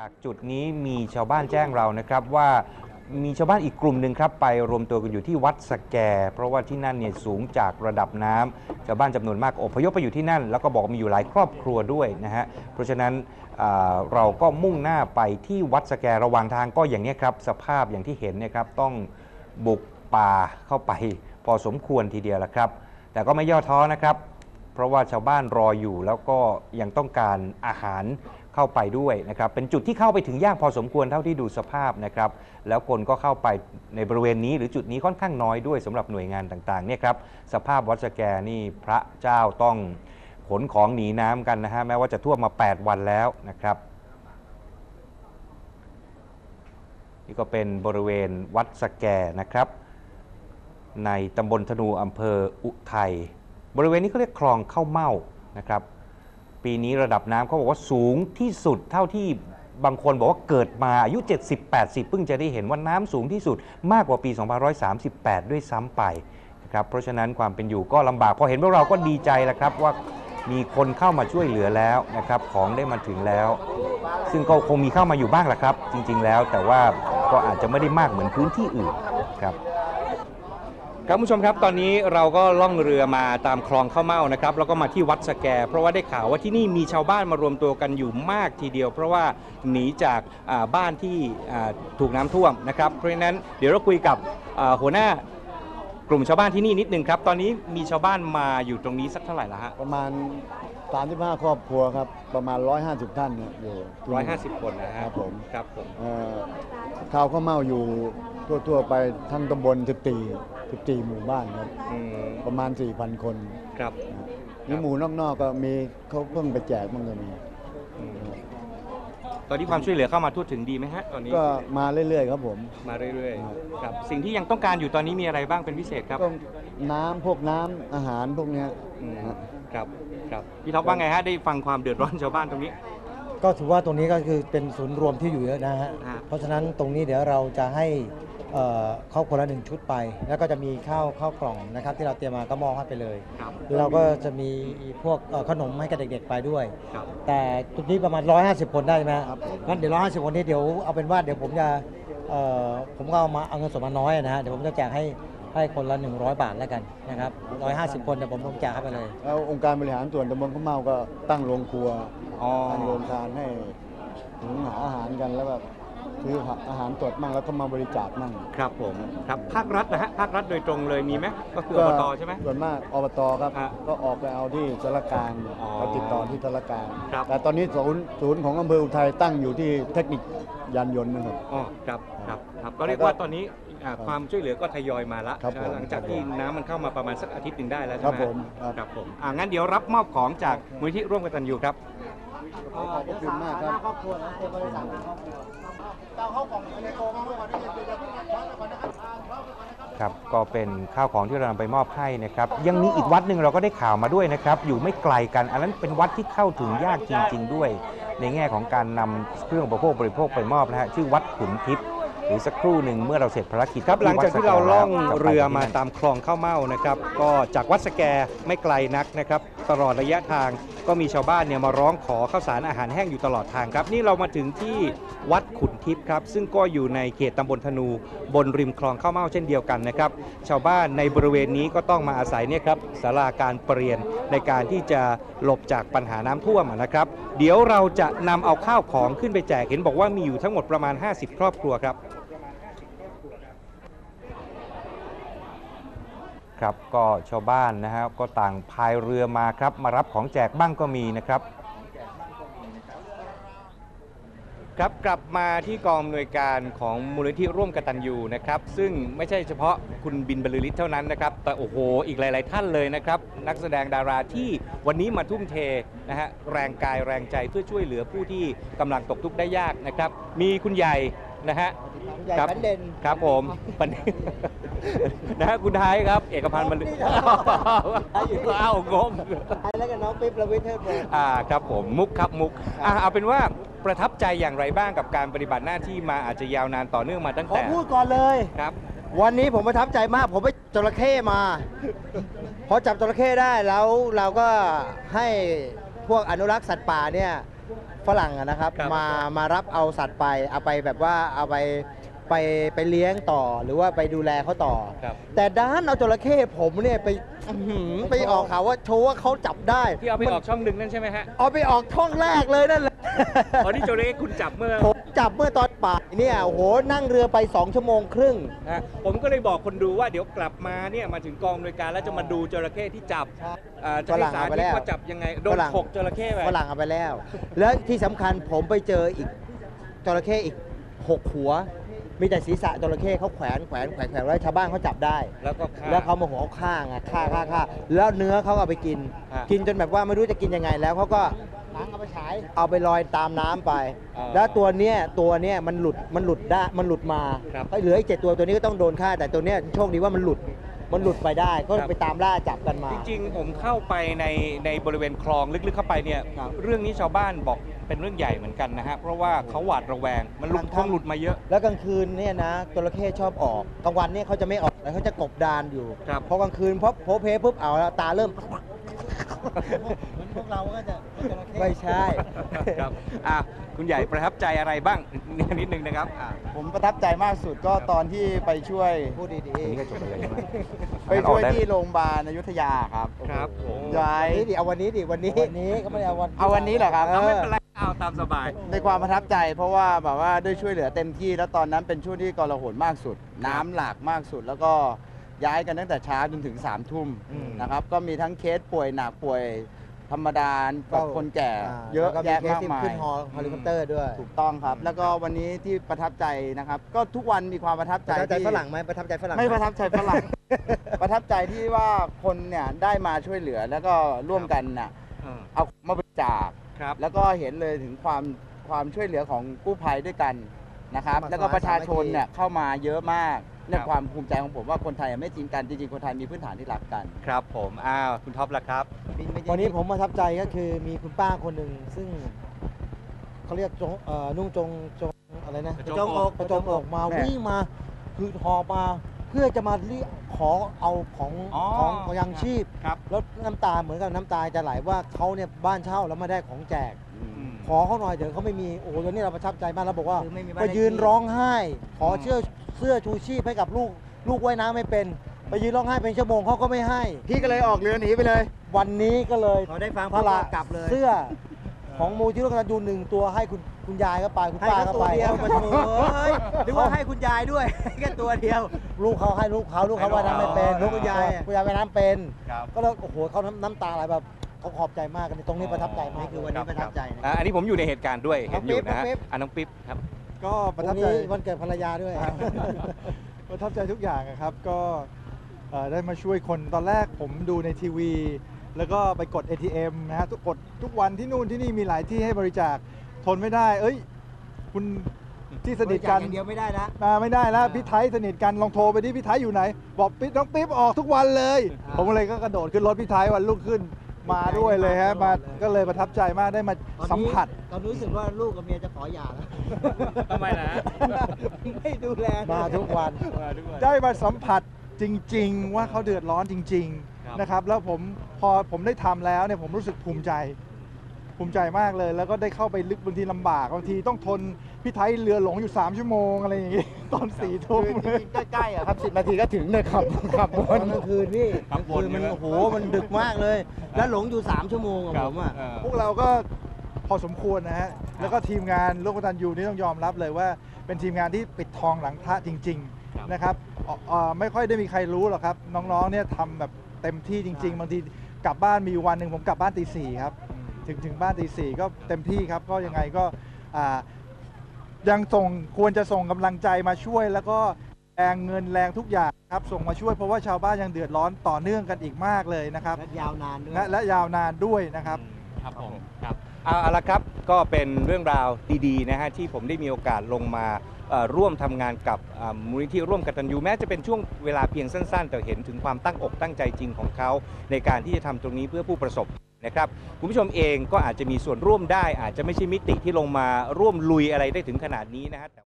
จากจุดนี้มีชาวบ้านแจ้งเรานะครับว่ามีชาวบ้านอีกกลุ่มหนึ่งครับ ไปรวมตัวกันอยู่ที่วัดสแก เพราะว่าที่นั่นเนี่ยสูงจากระดับน้ำชาวบ้านจำนวนมากอพยพไปอยู่ที่นั่น แล้วก็บอกมีอยู่หลายครอบครัวด้วยนะฮะเพราะฉะนั้นเราก็มุ่งหน้าไปที่วัดสแกระหว่างทางก็อย่างนี้ครับ สภาพอย่างที่เห็นเนยครับต้องบุกป่าเข้าไป พอสมควรทีเดียวละครับ แต่ก็ไม่ย่อท้อนะครับ เพราะว่าชาวบ้านรออยู่แล้วก็ยังต้องการอาหาร เข้าไปด้วยนะครับ เป็นจุดที่เข้าไปถึงยากพอสมควรเท่าที่ดูสภาพนะครับ แล้วคนก็เข้าไปในบริเวณนี้หรือจุดนี้ค่อนข้างน้อยด้วยสำหรับหน่วยงานต่างๆเนี่ยครับ สภาพวัดสแกนี่พระเจ้าต้องขนของหนีน้ำกันนะฮะ แม้ว่าจะท่วมมา 8 วันแล้วนะครับ นี่ก็เป็นบริเวณวัดสแกนะครับ ในตำบลธนูอำเภออุทัย บริเวณนี้เขาเรียกคลองเข้าเม่านะครับ ปีนี้ระดับน้ำเขาบอกว่าสูงที่สุดเท่าที่บางคนบอกว่าเกิดมาอายุ 70-80 เพิ่งจะได้เห็นว่าน้ำสูงที่สุดมากกว่าปี 2538 ด้วยซ้ำไปนะครับเพราะฉะนั้นความเป็นอยู่ก็ลำบาก พอเห็นพวกเราก็ดีใจแล้วครับว่ามีคนเข้ามาช่วยเหลือแล้วนะครับของได้มาถึงแล้ว ซึ่งก็คงมีเข้ามาอยู่บ้างแหละครับ จริง ๆ แล้วแต่ว่าก็อาจจะไม่ได้มากเหมือนพื้นที่อื่นครับ ครับคุณผู้ชมครับตอนนี้เราก็ล่องเรือมาตามคลองข้าวเม่านะครับแล้วก็มาที่วัดสแก เพราะว่าได้ข่าวว่าที่นี่มีชาวบ้านมารวมตัวกันอยู่มากทีเดียว เพราะว่าหนีจากอ่าบ้านที่อ่าถูกน้ำท่วมนะครับเพราะฉะนั้นเดี๋ยวเราคุยกับอ่าหัวหน้ากลุ่มชาวบ้านที่นี่นิดนึงครับ ตอนนี้มีชาวบ้านมาอยู่ตรงนี้สักเท่าไหร่ละฮะประมาณ 35 ครอบครัวครับ ประมาณ 150 ท่านเนี่ยอยู่ที่ร้อยนี่ห้าสิบคนนะฮะครับผม ครับผม เอ่อข้าวข้าวเม่าอยู่ทั่ว ๆ ไปทั้งตำบล14 14 หมู่บ้านครับ อืมประมาณ 4,000 คนครับ นี่หมู่นอกๆก็มีเขาเพิ่งไปแจกมันก็มีอืมตอนนี้ความช่วยเหลือเข้ามาทั่วถึงดีไหมฮะตอนนี้ก็มาเรื่อยๆครับผม มาเรื่อยครับๆครับสิ่งที่ยังต้องการอยู่ตอนนี้มีอะไรบ้างเป็นพิเศษครับก็น้ำพวกน้ำอาหารพวกเนี้ยอืมฮะครับครับพี่ท็อปว่าไงฮะได้ฟังความเดือดร้อนชาวบ้านตรงนี้ ก็ถือว่าตรงนี้ก็คือเป็นศูนย์รวมที่อยู่เยอะนะฮะฮะเพราะฉะนั้นตรงนี้เดี๋ยวเราจะให้เอ่อครอบครัวละหนึ่งชุดไป แล้วก็จะมีข้าวข้าวกล่องนะครับที่เราเตรียมมาก็มอบให้ไปเลย ครับ เราก็จะมีพวกเอ่อขนมให้กับเด็กๆไปด้วย ครับ แต่จุดนี้ประมาณ 150 คนได้ไหมครับงั้นเดี๋ยว 150 คนนี้เดี๋ยวเอาเป็นว่าเดี๋ยวผมจะเอ่อผมก็เอามาเอาเงินสดมาน้อยนะฮะ เดี๋ยวผมจะแจกให้ ให้คนละ 100 บาทแล้วกันนะครับ 150 คนเดี๋ยวผมผมแจกให้ไปเลย แล้วองค์การบริหารส่วนตำบลข้าวเม่าก็ตั้งโรงครัวอ๋อ ตั้งโรงทานให้หุงหาอาหารกันแล้วแบบ ซื้ออาหารสดมั่งแล้วก็มาบริจาคมั่งครับผมครับภาครัฐนะฮะภาครัฐโดยตรงเลยมีไหมก็คืออบตใช่ไหมส่วนมากอบตครับ ฮะก็ออกไปเอาที่สารกลางอ๋อก็ติดต่อที่สารกลางครับ แต่ตอนนี้ศูนย์ศูนย์ของอำเภออุทัยตั้งอยู่ที่เทคนิคยานยนต์นะครับ อ๋อครับครับครับก็เรียกว่าตอนนี้อ่าความช่วยเหลือก็ทยอยมาละครับผมหลังจากที่น้ำมันเข้ามาประมาณสักอาทิตย์หนึ่งได้แล้วคใช่รับไหมผมครับ ครับผมอ่างั้นเดี๋ยวรับมอบของจากมูลที่ร่วมกันตันยูครับ ขอบพระคุณมากครับ ครอบครัวนะเตรียมบริจาคครอบครัว ครับก็เป็นข้าวของที่เรานำไปมอบให้นะครับ ยังมีอีกวัดหนึ่งเราก็ได้ข่าวมาด้วยนะครับ อยู่ไม่ไกลกันอันนั้นเป็นวัดที่เข้าถึงยากจริง ๆ ด้วย ในแง่ของการนำเครื่องอุปโภคบริโภคไปมอบนะฮะชื่อวัดขุนทิพย์หรือสักครู่หนึ่งเมื่อเราเสร็จภารกิจครับหลังจากที่เราล่องเรือมาตามคลองข้าวเม่านะครับ ก็จากวัดสแกไม่ไกลนักนะครับ ตลอดระยะทางก็มีชาวบ้านเนี่ยมาร้องขอข้าวสารอาหารแห้งอยู่ตลอดทางครับ นี่เรามาถึงที่วัดขุนทิพย์ครับ ซึ่งก็อยู่ในเขตตำบลธนู บนริมคลองข้าวเม่าเช่นเดียวกันนะครับ ชาวบ้านในบริเวณนี้ก็ต้องมาอาศัยเนี่ยครับศาลาการเปลี่ยนในการที่จะหลบจากปัญหาน้ำท่วมนะครับ เดี๋ยวเราจะนำเอาข้าวของขึ้นไปแจกเห็นบอกว่ามีอยู่ทั้งหมดประมาณ 50 ครอบครัวครับ ครับก็ชาวบ้านนะฮะก็ต่างพายเรือมาครับมารับของแจกบ้างก็มีนะครับครับกลับมาที่กองอำนวยการของมูลนิธิร่วมกตัญญูนะครับ ซึ่งไม่ใช่เฉพาะคุณบินบรรลือฤทธิ์เท่านั้นนะครับ แต่โอ้โห อีกหลาย ๆ ท่านเลยนะครับ นักแสดงดาราที่วันนี้มาทุ่มเทนะฮะแรงกายแรงใจเพื่อช่วยเหลือผู้ที่กำลังตกทุกข์ได้ยากนะครับ มีคุณใหญ่ นะฮะใหญ่ครับพันเด่นครับผมวันนี้นะฮะคุณไทยครับ เอกพันธ์บรรลืออ้าวงงไอ้แล้วก็น้องปิ๊บระวิทย์เทิดพงศ์อ่าครับผมมุกครับมุกอ่าเอาเป็นว่าประทับใจอย่างไรบ้างกับการปฏิบัติหน้าที่มาอาจจะยาวนานต่อเนื่องมาตั้งขอแต่พูดก่อนเลยครับ วันนี้ผมประทับใจมาก ผมไปจระเข้มา พอจับจระเข้ได้แล้วเราก็ให้พวกอนุรักษ์สัตว์ป่าเนี่ย ฝรั่งอะนะครับ ครับ มามารับเอาสัตว์ไปเอาไปแบบว่าเอาไป ไปไปเลี้ยงต่อหรือว่าไปดูแลเขาต่อ ครับแต่ด้านเอาจระเข้ผมเนี่ยไปอื้อหือไปออกข่าวว่าโชว์ว่าเขาจับได้ที่เอาไปออกช่องหนึ่งนั่นใช่ไหมฮะเอาไปออกช่องแรกเลยนั่นแหละ อ๋อนี่โจเรคุณจับเมื่อ ผมจับเมื่อตอนบ่ายเนี่ยโอ้โหนั่งเรือไป 2 ชั่วโมงครึ่ง นะผมก็เลยบอกคนดูว่าเดี๋ยวกลับมาเนี่ยมาถึงกองโดยการแล้วจะมาดูจระเข้ที่จับใช่อ่าจะให้ฝรั่งสาเอาไปธิตแล้วว่าจับยังไงโดนฝรั่งฉกจระเข้ไปฝรั่งเอาไปแล้ว แล้วที่สำคัญผมไปเจออีกจระเข้อีก 6 หัว มีแต่ศีรษะจระเข้เขาแขวนแขวนแขวนแขวนไว้ชาวบ้านเขาจับได้ แล้วก็ฆ่า แล้วเขามาหัวฆ่าไงฆ่าฆ่าฆ่าแล้วเนื้อเขาเอาไปกิน ฮะกินจนแบบว่าไม่รู้จะกินยังไง แล้วเขาก็ล้างเอาไปฉายเอาไปลอยตามน้ำไปอ่าแล้วตัวเนี้ยตัวเนี้ยมันหลุดมันหลุดได้มันหลุดมาครับ ก็เหลืออีกเจ็ดตัวตัวนี้ก็ต้องโดนฆ่า แต่ตัวเนี้ยโชคดีว่ามันหลุดมันหลุดไปได้ก็ครับไปตามล่าจับกันมา จริงๆ ผมเข้าไปในในบริเวณคลองลึกๆเข้าไปเนี่ย ครับ เรื่องนี้ชาวบ้านบอก เป็นเรื่องใหญ่เหมือนกันนะฮะเพราะว่าเขาหวาดระแวง มันหลุดทางคงหลุดมาเยอะ แล้วกลางคืนเนี่ยนะจระเข้ชอบออกกลางวันเนี่ยเขาจะไม่ออกแล้วเขาจะกบดานอยู่ครับ พอกลางคืนพอโพเพปุ๊บเอาแล้วตาเริ่ม เหมือนพวกเราก็จะไม่ใช่ ครับอะคุณใหญ่ประทับใจอะไรบ้างนิดนึงนะครับอะผมประทับใจมากสุดก็ตอนที่ไปช่วย พูดดีนี่ก็จบไปเลยใช่ไหมไปช่วยที่โรงพยาบาลอยุธยาครับครับผมย้าๆยวันนี้ดิเอาวันนี้ดิวันนี้ วันนี้ก็ไม่ได้เอาวัน เอาวันนี้เหรอครับ เอาไม่เป็นไร เอาตามสบาย ในความประทับใจเพราะว่าแบบว่าได้ช่วยเหลือเต็มที่ แล้วตอนนั้นเป็นช่วงที่กลาหนมากสุด น้ำหลากมากสุด แล้วก็ย้ายกันตั้งแต่เช้าจนถึง3ามทุ่มอืมนะครับ ก็มีทั้งเคสป่วยหนักป่วย ธรรมดาก็กับคนแก่าเยอะแล้วแยะเคสมากที่มายขึ้นฮอเฮลิคอปเตอร์ด้วยถูกต้องครับ แล้วก็วันนี้ที่ประทับใจนะครับ ก็ทุกวันมีความประทับปใจระทับใจที่ฝรั่งไหมประทับใจฝรั่งหไม่ประทับใจฝรั่ง ประทับใจที่ว่าคนเนี่ยได้มาช่วยเหลือแล้วก็ร่วมกันน่ะอ่าเอามาบริจาค ครับแล้วก็เห็นเลยถึงความความช่วยเหลือของกู้ภัยด้วยกันนะครับสมัครแล้วก็ประชาชนสามัคคีเนี่ยเข้ามาเยอะมากในครับความภูมิใจของผมว่าคนไทยไม่จริงกันจริงๆคนไทยมีพื้นฐานที่รักกัน ครับผมอ้าวคุณท็อปละครับวันนี้ผมประทับใจก็คือมีคุณป้าคนหนึ่งซึ่งเขาเรียกจงเอ่อนุ่งจงจงอะไรนะกระโจมอกกระโจมอกมาแม่วิ่งมาคือหอบมา เพื่อจะมาเรียกขอเอาของอ๋อของของยังชีพครับ แล้วน้ำตาเหมือนกับน้ำตาจะไหลว่าเขาเนี่ยบ้านเช่าแล้วไม่ได้ของแจก อืม ขอเขาหน่อยเถอะเขาไม่มีโอ้โหตอนนี้เราประทับใจมากแล้วบอกว่าคือไม่มีบ้านไปเลขยืนที่ ร้องไห้ ขอเสื้อเสื้อชูชีพให้กับลูกลูกว่ายน้ำไม่เป็น ไปยืนร้องไห้เป็นชั่วโมงเขาก็ไม่ให้ พี่ก็เลยออกเรือหนีไปเลย วันนี้ก็เลยเขาได้ฟังพพระละกลับเลย เสื้อ ของมูลที่ร่วมกันยูหนึ่งตัวให้คุณคุณยายก็ไปคุณให้ป้าเขาก็ตัวไปเดียวมาโถเอ้ยหรือว่าให้คุณยายด้วยให้แค่ตัวเดียว ลูกเขาให้ลูกเขาลูกเขาว่ายน้ำไม่เป็นให้ลูกคุณยายคุณยายว่ายน้ำเป็น ครับ ก็เลยโอ้โหเขาน้ำน้ำตาไหลแบบเขาขอบใจมากกันตรงนี้ประทับใจมากนี่คือวันนี้ประทับใจนะอะอันนี้ผมอยู่ในเหตุการณ์ด้วยน้เห็อนงอยู่นะฮะปิ๊บอะน้องปิ๊บครับ ก็ประทับวันใจ นี้วันเกิดภรรยาด้วยประทับใจทุกอย่างอะครับ ก็เอ่อได้มาช่วยคนตอนแรกผมดูในทีวี แล้วก็ไปกด ATM นะฮะทุกกดทุกวันที่นู่นที่นี่มีหลายที่ให้บริจาคทนไม่ได้ เอ้ย คุณที่สนิทกันอย่างเดียวไม่ได้นะมาไม่ได้แล้วอ่า พี่ไทยสนิทกันลองโทรไปที่พี่ไทยอยู่ไหน บอกปิ๊บน้องปิ๊บออกทุกวันเลยอ่าผมเลยก็กระโดดขึ้นรถพี่ไทยวันรุ่งขึ้นมาด้วยเลยฮะมาก็เลยประทับใจมากได้มาสัมผัส ตอนนี้รู้สึกว่าลูกกับเมียจะขอหย่าแล้ว ทำไมนะไม่ดูแลมาทุกวัน ได้มาสัมผัสจริง ๆ ว่าเขาเดือดร้อนจริง ครับๆนะครับแล้วผมพอผมได้ทำแล้วเนี่ยผมรู้สึกภูมิใจ ภูมิใจมากเลย แล้วก็ได้เข้าไปลึกบางทีลำบากบางทีต้องทนพี่ไทยเรือหลงอยู่ 3 ชั่วโมงอะไรอย่างงี้ ตอนสี่ทุ่ม คือจริงๆใกล้ๆอะครับสินาทีก็ถึงเลยครับขับตอนกลางคืนพี่ครับกลางคืนมันวนใช่ไหม โอ้โหมันดึกมากเลย แล้วหลงอยู่ 3 ชั่วโมงอะผมอะเออพวกเราก็พอสมควรนะฮะ แล้วก็ทีมงานโลกตันยูนี่ต้องยอมรับเลยว่า เป็นทีมงานที่ปิดทองหลังพระจริง ครับ ๆ นะครับเอ่อเอ่อไม่ค่อยได้มีใครรู้หรอกครับ น้องๆเนี่ยทำแบบ เต็มที่จริง ๆ บางทีกลับบ้านมีอยู่วันหนึ่งผมกลับบ้านตีสี่ครับถึงถึงบ้านตีสี่ก็เต็มที่ครับก็ยังไงก็อ่ายังส่งควรจะส่งกำลังใจมาช่วย แล้วก็แรงเงินแรงทุกอย่างครับส่งมาช่วยเพราะว่าชาวบ้านยังเดือดร้อนต่อเนื่องกันอีกมากเลยนะครับและยาวนานด้วยและและยาวนานด้วยนะครับครับผมครับเอาเอาละครับ ก็เป็นเรื่องราวดีๆนะฮะที่ผมได้มีโอกาสลงมาร่วมทำงานกับมูลนิธิร่วมกตัญญูแม้จะเป็นช่วงเวลาเพียงสั้น ๆ แต่เห็นถึงความตั้งอกตั้งใจจริงของเขา ในการที่จะทำตรงนี้เพื่อผู้ประสบนะครับคุณผู้ชมเองก็อาจจะมีส่วนร่วมได้ อาจจะไม่ใช่มิติที่ลงมาร่วมลุยอะไรได้ถึงขนาดนี้นะฮะ